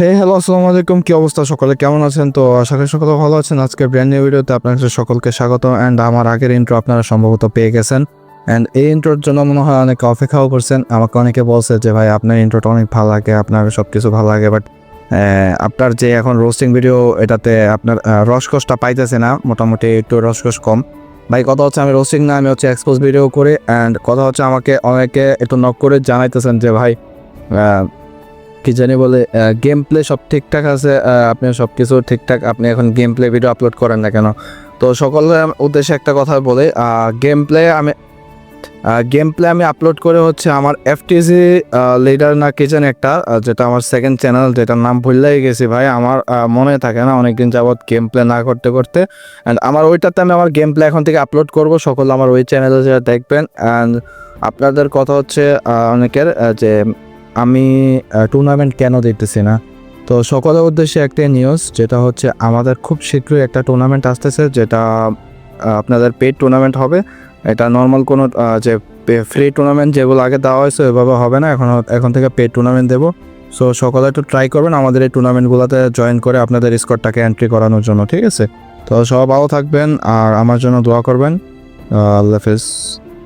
হে hello আসসালামু আলাইকুম। কি অবস্থা সকলে? কেমন আছেন? তো আশা করি সকলে ভালো আছেন। আজকে ব্র্যান্ড নিউ ভিডিওতে আপনাদের সকলকে স্বাগত। অ্যান্ড আমার আগের ইন্ট্রো আপনারা সম্ভবত পেয়ে গেছেন। অ্যান্ড এই ইন্ট্রোর জন্য মনে হয় অনেকে অপেক্ষাও করছেন। আমাকে অনেকে বলছে যে, ভাই, আপনার ইন্ট্রোটা অনেক ভালো লাগে। আপনার সব কিছু ভালো লাগে। বাট আপনার যে এখন রোস্টিং ভিডিও এটাতে আপনার রসকসটা পাইতেছে না। মোটামুটি একটু রসকস কম। ভাই, কথা হচ্ছে আমি রোস্টিং না, আমি হচ্ছে এক্সপোজ ভিডিও করি। অ্যান্ড কথা হচ্ছে আমাকে অনেকে একটু নক করে জানাইতেছেন যে, ভাই কি জানি বলে গেম প্লে সব ঠিকঠাক আছে আপনি সব কিছু ঠিকঠাক, আপনি এখন গেম প্লে ভিডিও আপলোড করেন না কেন? তো সকলের উদ্দেশ্যে একটা কথা বলে গেম প্লে আমি গেম প্লে আমি আপলোড করে হচ্ছে আমার এফটিজি লিডার না কি জানি একটা যেটা আমার সেকেন্ড চ্যানেল যেটার নাম ভুললেই গেছি ভাই, আমার মনে থাকে না অনেকদিন যাবৎ গেম প্লে না করতে করতে। অ্যান্ড আমার ওইটাতে আমি আমার গেম প্লে এখন থেকে আপলোড করব, সকল আমার ওই চ্যানেলে যেটা দেখবেন। অ্যান্ড আপনাদের কথা হচ্ছে অনেকের যে আমি টুর্নামেন্ট কেন দিতেছি না? তো সকলের উদ্দেশ্যে একটা নিউজ যেটা হচ্ছে আমাদের খুব শীঘ্রই একটা টুর্নামেন্ট আসতেছে, যেটা আপনাদের পেড টুর্নামেন্ট হবে। এটা নর্মাল কোনো যে ফ্রি টুর্নামেন্ট যেগুলো আগে দেওয়া হয়েছে, ওইভাবে হবে না। এখন এখন থেকে পেড টুর্নামেন্ট দেবো। সো সকলে একটু ট্রাই করবেন আমাদের এই টুর্নামেন্টগুলোতে জয়েন করে আপনাদের স্কোরটাকে এন্ট্রি করানোর জন্য, ঠিক আছে? তো সব ভালো থাকবেন, আর আমার জন্য দোয়া করবেন। আল্লাহ হাফেজ।